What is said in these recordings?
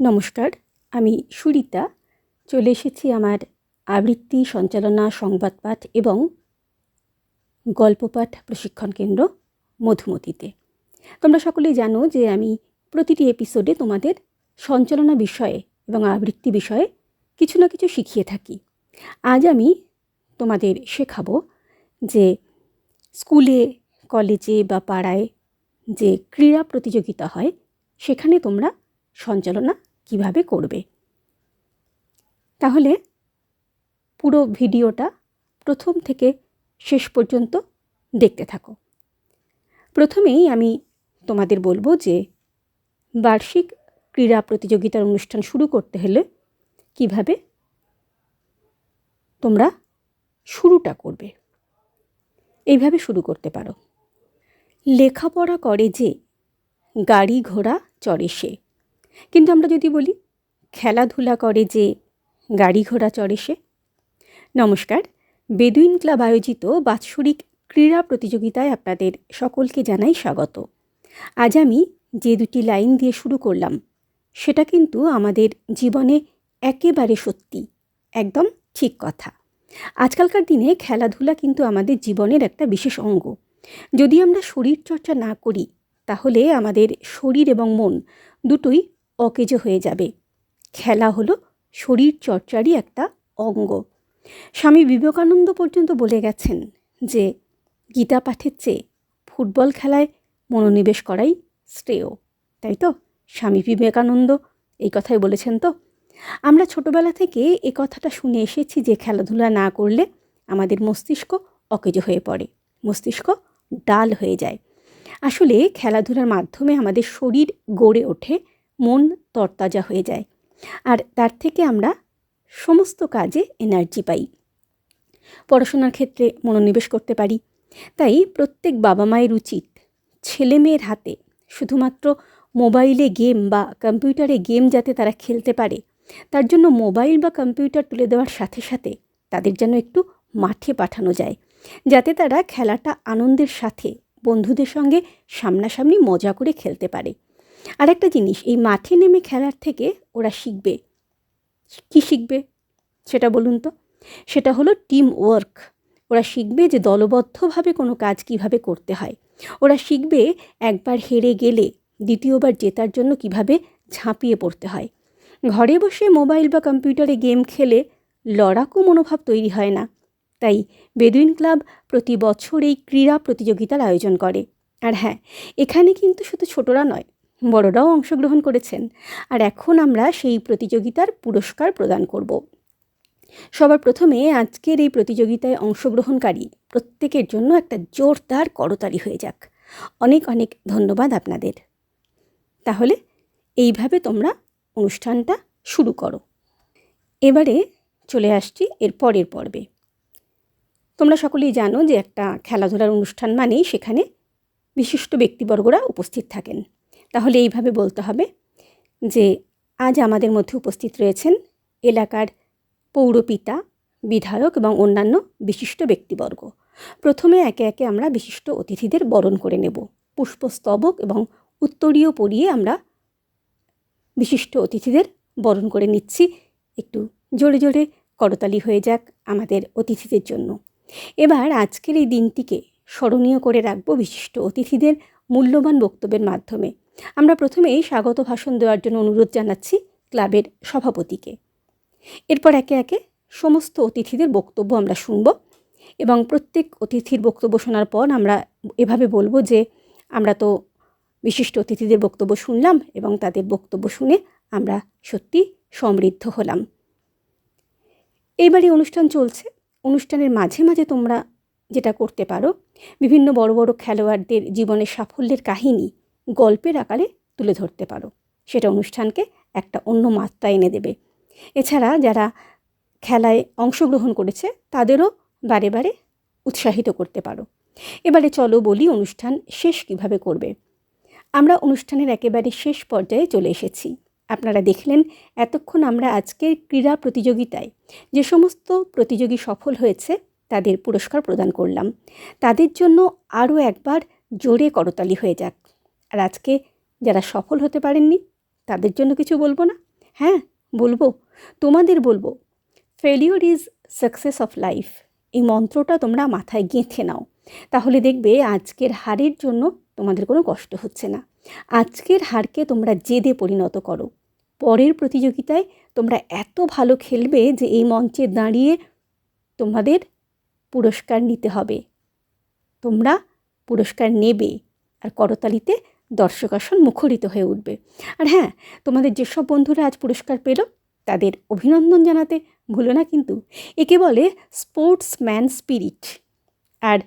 নমস্কার, আমি সুরিতা। চলে এসেছি আমার আবৃত্তি সঞ্চালনা সংবাদপাঠ এবং গল্পপাঠ প্রশিক্ষণ কেন্দ্র মধুমতিতে। তোমরা সকলেই জানো যে আমি প্রতিটি এপিসোডে তোমাদের সঞ্চালনা বিষয়ে এবং আবৃত্তি বিষয়ে কিছু না কিছু শিখিয়ে থাকি। আজ আমি তোমাদের শেখাবো যে স্কুলে, কলেজে বা পাড়ায় যে ক্রীড়া প্রতিযোগিতা হয়, সেখানে তোমরা সঞ্চালনা কীভাবে করবে? তাহলে পুরো ভিডিওটা প্রথম থেকে শেষ পর্যন্ত দেখতে থাকো। প্রথমেই আমি তোমাদের বলব যে বার্ষিক ক্রীড়া প্রতিযোগিতার অনুষ্ঠান শুরু করতে হলে কীভাবে তোমরা শুরুটা করবে? এইভাবে শুরু করতে পারো। লেখাপড়া করে যে গাড়ি ঘোড়া চড়ে সে। কিন্তু আমরা যদি বলি, খেলাধুলা করে যে গাড়ি ঘোড়া চড়ে সে। নমস্কার, বেদুইন ক্লাব আয়োজিত বাৎসরিক ক্রীড়া প্রতিযোগিতায় আপনাদের সকলকে জানাই স্বাগত। আজ আমি যে দুটি লাইন দিয়ে শুরু করলাম, সেটা কিন্তু আমাদের জীবনে একেবারে সত্যি, একদম ঠিক কথা। আজকালকার দিনে খেলাধুলা কিন্তু আমাদের জীবনের একটা বিশেষ অঙ্গ। যদি আমরা শরীর চর্চা না করি, তাহলে আমাদের শরীর এবং মন দুটোই অকেজো হয়ে যাবে। খেলা হলো শরীর চর্চারই একটা অঙ্গ। স্বামী বিবেকানন্দ পর্যন্ত বলে গেছেন যে, গীতা পাঠের চেয়ে ফুটবল খেলায় মনোনিবেশ করাই শ্রেয়। তাই তো? স্বামী বিবেকানন্দ, এই কথাই বলেছেন তো? আমরা ছোটবেলা থেকে এ কথাটা শুনে এসেছি যে, খেলাধুলা না করলে আমাদের মস্তিষ্ক অকেজো হয়ে পড়ে। মস্তিষ্ক ডাল হয়ে যায়। আসলে খেলাধুলার মাধ্যমে আমাদের শরীর গড়ে ওঠে মন তরতাজা হয়ে যায়। আর তার থেকে আমরা সমস্ত কাজে এনার্জি পাই। পড়াশোনার ক্ষেত্রে মনোনিবেশ করতে পারি। তাই প্রত্যেক বাবা মায়ের উচিত ছেলে মেয়ের হাতে শুধুমাত্র মোবাইলে গেম বা কম্পিউটারে গেম যাতে তারা খেলতে পারে, তার জন্য মোবাইল বা কম্পিউটার তুলে দেওয়ার সাথে সাথে তাদের যেন একটু মাঠে পাঠানো যায়। যাতে তারা খেলাটা আনন্দের সাথে, বন্ধুদের সঙ্গে সামনাসামনি মজা করে খেলতে পারে। আর একটা জিনিস, এই মাঠে নেমে খেলার থেকে ওরা শিখবে। কী শিখবে? সেটা বলুন তো। সেটা হলো টিম ওয়ার্ক ওরা শিখবে যে দলবদ্ধভাবে কোনো কাজ কীভাবে করতে হয়। ওরা শিখবে একবার হেরে গেলে দ্বিতীয়বার জেতার জন্য কীভাবে ঝাঁপিয়ে পড়তে হয়। ঘরে বসে মোবাইল বা কম্পিউটারে গেম খেলে লড়াকু মনোভাব তৈরি হয় না। তাই বেদুইন ক্লাব প্রতি বছর এই ক্রীড়া প্রতিযোগিতার আয়োজন করে। আর হ্যাঁ এখানে কিন্তু শুধু ছোটরা নয় বড়রাও অংশগ্রহণ করেছেন। আর এখন আমরা সেই প্রতিযোগিতার পুরস্কার প্রদান করব। সবার প্রথমে আজকের এই প্রতিযোগিতায় অংশগ্রহণকারী প্রত্যেকের জন্য একটা জোরদার করতালি হয়ে যাক। অনেক অনেক ধন্যবাদ আপনাদের। তাহলে এইভাবে তোমরা অনুষ্ঠানটা শুরু করো। এবারে চলে আসছি এর পরের পর্বে। তোমরা সকলেই জানো যে একটা খেলাধুলার অনুষ্ঠান মানেই সেখানে বিশিষ্ট ব্যক্তিবর্গরা উপস্থিত থাকেন। তাহলে এইভাবে বলতে হবে যে আজ আমাদের মধ্যে উপস্থিত রয়েছেন এলাকার পৌরপিতা, বিধায়ক এবং অন্যান্য বিশিষ্ট ব্যক্তিবর্গ। প্রথমে একে একে আমরা বিশিষ্ট অতিথিদের বরণ করে নেব। পুষ্পস্তবক এবং উত্তরীয় পরিয়ে আমরা বিশিষ্ট অতিথিদের বরণ করে নিচ্ছি। একটু জোরে জোরে করতালি হয়ে যাক আমাদের অতিথিদের জন্য। এবার আজকের এই দিনটিকে স্মরণীয় করে রাখব বিশিষ্ট অতিথিদের মূল্যবান বক্তব্যের মাধ্যমে। আমরা প্রথমেই স্বাগত ভাষণ দেওয়ার জন্য অনুরোধ জানাচ্ছি ক্লাবের সভাপতিকে। এরপর একে একে সমস্ত অতিথিদের বক্তব্য আমরা শুনব এবং প্রত্যেক অতিথির বক্তব্য শোনার পর আমরা এভাবে বলব যে, আমরা তো বিশিষ্ট অতিথিদের বক্তব্য শুনলাম এবং তাদের বক্তব্য শুনে আমরা সত্যি সমৃদ্ধ হলাম। এইবারই অনুষ্ঠান চলছে। অনুষ্ঠানের মাঝে মাঝে তোমরা যেটা করতে পারো, বিভিন্ন বড় বড় খেলোয়াড়দের জীবনের সাফল্যের কাহিনী গল্পের আকারে তুলে ধরতে পারো। সেটা অনুষ্ঠানকে একটা অন্য মাত্রা এনে দেবে। এছাড়া যারা খেলায় অংশগ্রহণ করেছে, তাদেরও বারে বারে উৎসাহিত করতে পারো। এবারে চলো বলি অনুষ্ঠান শেষ কীভাবে করবে। আমরা অনুষ্ঠানের একেবারে শেষ পর্যায়ে চলে এসেছি। আপনারা দেখলেন এতক্ষণ আমরা আজকের ক্রীড়া প্রতিযোগিতায় যে সমস্ত প্রতিযোগী সফল হয়েছে, তাদের পুরস্কার প্রদান করলাম। তাদের জন্য আরও একবার জোরে করতালি হয়ে যাক। আর আজকে যারা সফল হতে পারেননি, তাদের জন্য কিছু বলব না? হ্যাঁ বলব। তোমাদের বলব failure is success of life এই মন্ত্রটা তোমরা মাথায় গেঁথে নাও। তাহলে দেখবে আজকের হারের জন্য তোমাদের কোনো কষ্ট হচ্ছে না। আজকের হারকে তোমরা জেদে পরিণত করো। পরের প্রতিযোগিতায় তোমরা এত ভালো খেলবে যে এই মঞ্চে দাঁড়িয়ে তোমাদের পুরস্কার নিতে হবে। তোমরা পুরস্কার নেবে। আর করতালিতে দর্শক আসন মুখরিত হয়ে উঠবে। আর হ্যাঁ তোমাদের যেসব বন্ধুরা আজ পুরস্কার পেল, তাদের অভিনন্দন জানাতে ভুলো না কিন্তু। একে বলে স্পোর্টসম্যান স্পিরিট। আর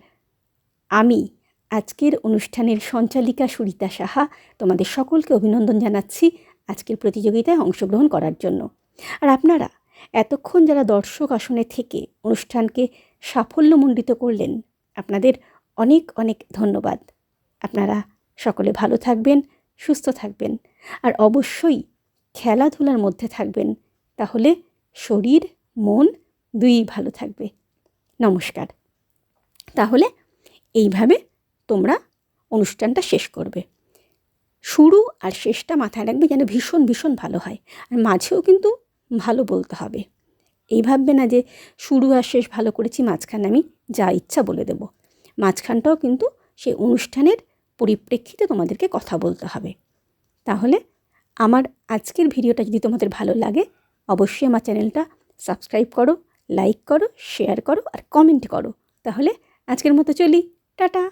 আমি আজকের অনুষ্ঠানের সঞ্চালিকা সুরিতা সাহা তোমাদের সকলকে অভিনন্দন জানাচ্ছি আজকের প্রতিযোগিতায় অংশগ্রহণ করার জন্য। আর আপনারা এতক্ষণ যারা দর্শক আসনে থেকে অনুষ্ঠানকে সাফল্যমণ্ডিত করলেন, আপনাদের অনেক অনেক ধন্যবাদ। আপনারা সকলে ভালো থাকবেন, সুস্থ থাকবেন। আর অবশ্যই খেলাধুলার মধ্যে থাকবেন, তাহলে শরীর, মন দুই ভালো থাকবে। নমস্কার। তাহলে এইভাবে তোমরা অনুষ্ঠানটা শেষ করবে। শুরু আর শেষটা মাথায় রাখবে যেন ভীষণ ভীষণ ভালো হয়। আর মাঝেও কিন্তু ভালো বলতে হবে। এই ভাববে না যে শুরু আর শেষ ভালো করেছি, মাঝখানে আমি যা ইচ্ছা বলে দেব। মাঝখানটাও কিন্তু সেই অনুষ্ঠানের পরিপ্রেক্ষিতে তোমাদেরকে কথা বলতে হবে। তাহলে আমার আজকের ভিডিওটা যদি তোমাদের ভালো লাগে, অবশ্যই আমার চ্যানেলটা সাবস্ক্রাইব করো, লাইক করো, শেয়ার করো আর কমেন্ট করো। তাহলে আজকের মতো চলি, টাটা!